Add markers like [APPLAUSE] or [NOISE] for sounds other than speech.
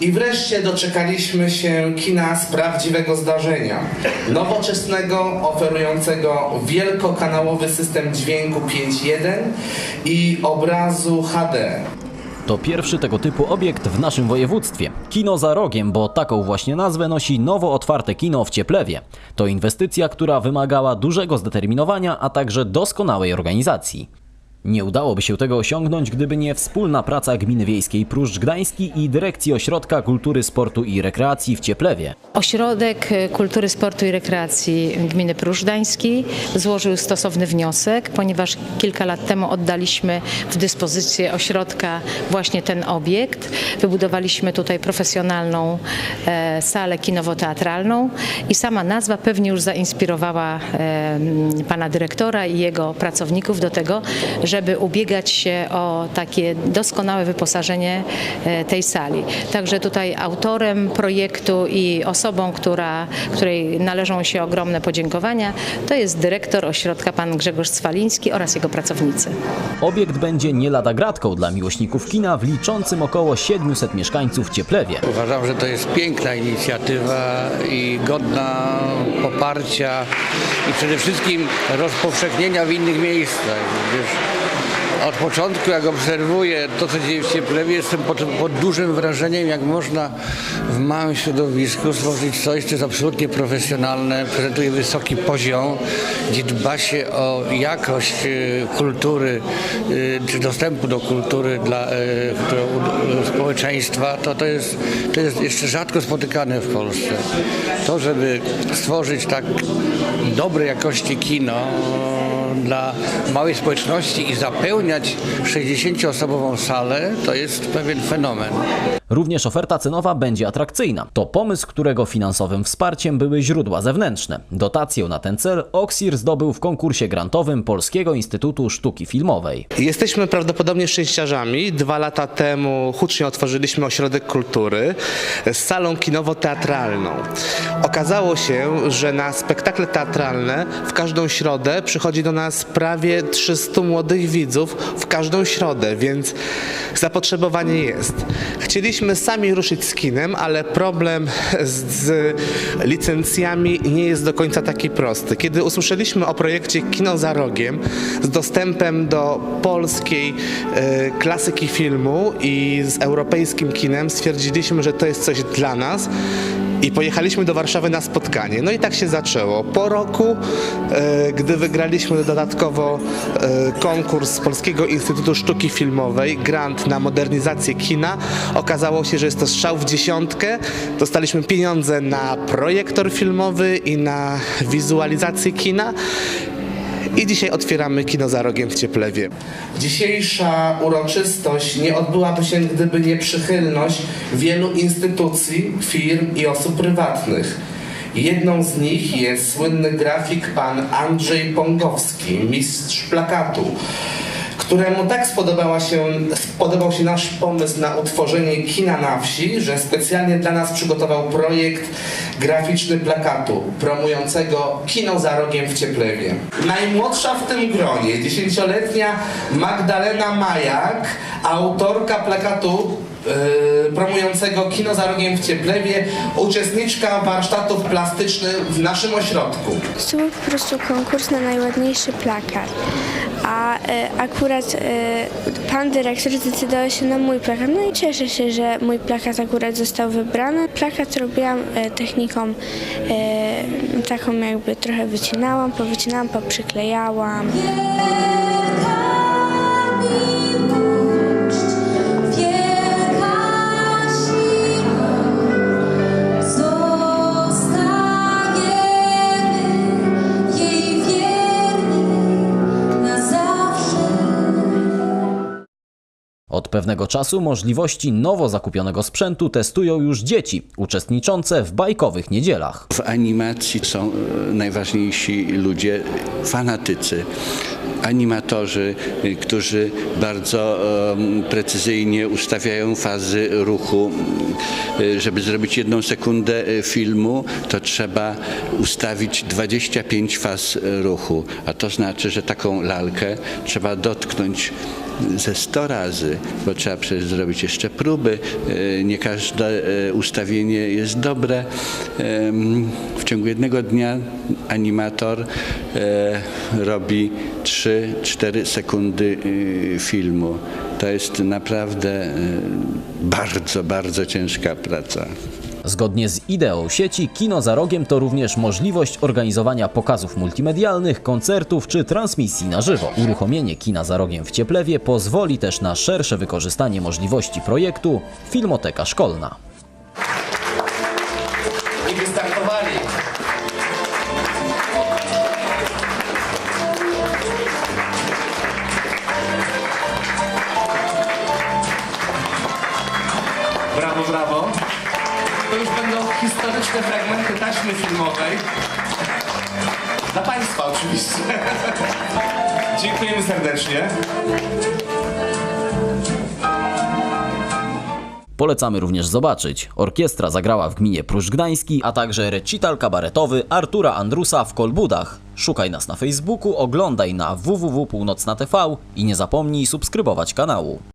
I wreszcie doczekaliśmy się kina z prawdziwego zdarzenia. Nowoczesnego, oferującego wielkokanałowy system dźwięku 5.1 i obrazu HD. To pierwszy tego typu obiekt w naszym województwie. Kino za rogiem, bo taką właśnie nazwę nosi nowo otwarte kino w Cieplewie. To inwestycja, która wymagała dużego zdeterminowania, a także doskonałej organizacji. Nie udałoby się tego osiągnąć, gdyby nie wspólna praca Gminy Wiejskiej Pruszcz Gdański i Dyrekcji Ośrodka Kultury, Sportu i Rekreacji w Cieplewie. Ośrodek Kultury, Sportu i Rekreacji Gminy Pruszdański złożył stosowny wniosek, ponieważ kilka lat temu oddaliśmy w dyspozycję ośrodka właśnie ten obiekt. Wybudowaliśmy tutaj profesjonalną e, salę kinowo-teatralną i sama nazwa pewnie już zainspirowała e, pana dyrektora i jego pracowników do tego, żeby ubiegać się o takie doskonałe wyposażenie e, tej sali. Także tutaj autorem projektu i osobą, która, której należą się ogromne podziękowania, to jest dyrektor ośrodka pan Grzegorz Cwaliński oraz jego pracownicy. Obiekt będzie nie lada gratką dla miłośników kina w liczącym około 700 mieszkańców Cieplewie. Uważam, że to jest piękna inicjatywa i godna poparcia i przede wszystkim rozpowszechnienia w innych miejscach. Gdyż od początku, jak obserwuję to, co dzieje w Cieplewie, jestem pod, pod dużym wrażeniem, jak można w małym środowisku stworzyć coś, co jest absolutnie profesjonalne, prezentuje wysoki poziom, gdzie dba się o jakość e, kultury, e, czy dostępu do kultury dla e, społeczeństwa, to, to, jest, to jest jeszcze rzadko spotykane w Polsce. To, żeby stworzyć tak dobrej jakości kino, dla małej społeczności i zapełniać 60-osobową salę, to jest pewien fenomen. Również oferta cenowa będzie atrakcyjna. To pomysł, którego finansowym wsparciem były źródła zewnętrzne. Dotację na ten cel Oxir zdobył w konkursie grantowym Polskiego Instytutu Sztuki Filmowej. Jesteśmy prawdopodobnie szczęściarzami. Dwa lata temu hucznie otworzyliśmy ośrodek kultury z salą kinowo-teatralną. Okazało się, że na spektakle teatralne w każdą środę przychodzi do nas prawie 300 młodych widzów w każdą środę, więc zapotrzebowanie jest. Chcieliśmy sami ruszyć z kinem, ale problem z, z licencjami nie jest do końca taki prosty. Kiedy usłyszeliśmy o projekcie Kino za rogiem z dostępem do polskiej e, klasyki filmu i z europejskim kinem, stwierdziliśmy, że to jest coś dla nas. I pojechaliśmy do Warszawy na spotkanie. No i tak się zaczęło. Po roku, e, gdy wygraliśmy dodatkowo e, konkurs Polskiego Instytutu Sztuki Filmowej, grant na modernizację kina, okazało się, że jest to strzał w dziesiątkę. Dostaliśmy pieniądze na projektor filmowy i na wizualizację kina. I dzisiaj otwieramy kino za rogiem w Cieplewie. Dzisiejsza uroczystość nie odbyłaby się, gdyby nie przychylność wielu instytucji, firm i osób prywatnych. Jedną z nich jest słynny grafik pan Andrzej Pongowski, mistrz plakatu, któremu tak spodobała się, spodobał się nasz pomysł na utworzenie kina na wsi, że specjalnie dla nas przygotował projekt graficzny plakatu promującego kino za rogiem w Cieplewie. Najmłodsza w tym gronie, dziesięcioletnia Magdalena Majak, autorka plakatu yy, promującego kino za rogiem w Cieplewie, uczestniczka warsztatów plastycznych w naszym ośrodku. To był po prostu konkurs na najładniejszy plakat. A e, akurat e, pan dyrektor zdecydował się na mój plakat. No i cieszę się, że mój plakat akurat został wybrany. Plakat robiłam e, techniką taką jakby trochę wycinałam, powycinałam, poprzyklejałam. Od pewnego czasu możliwości nowo zakupionego sprzętu testują już dzieci uczestniczące w bajkowych niedzielach. W animacji są e, najważniejsi ludzie, fanatycy, animatorzy, y, którzy bardzo precyzyjnie ustawiają fazy ruchu. Y, Żeby zrobić jedną sekundę filmu, to trzeba ustawić 25 faz ruchu, a to znaczy, że taką lalkę trzeba dotknąć ze 100 razy, bo trzeba przecież zrobić jeszcze próby. E, Nie każde e, ustawienie jest dobre. W ciągu jednego dnia animator e, robi 3-4 sekundy y, filmu. To jest naprawdę e, bardzo, bardzo ciężka praca. Zgodnie z ideą sieci, Kino za Rogiem to również możliwość organizowania pokazów multimedialnych, koncertów czy transmisji na żywo. Uruchomienie Kina za Rogiem w Cieplewie pozwoli też na szersze wykorzystanie możliwości projektu Filmoteka Szkolna. Historyczne fragmenty taśmy filmowej. Dla Państwa oczywiście. [LAUGHS] Dziękujemy serdecznie. Polecamy również zobaczyć. Orkiestra zagrała w gminie Pruszcz Gdański, a także recital kabaretowy Artura Andrusa w Kolbudach. Szukaj nas na Facebooku, oglądaj na www.północna.tv i nie zapomnij subskrybować kanału.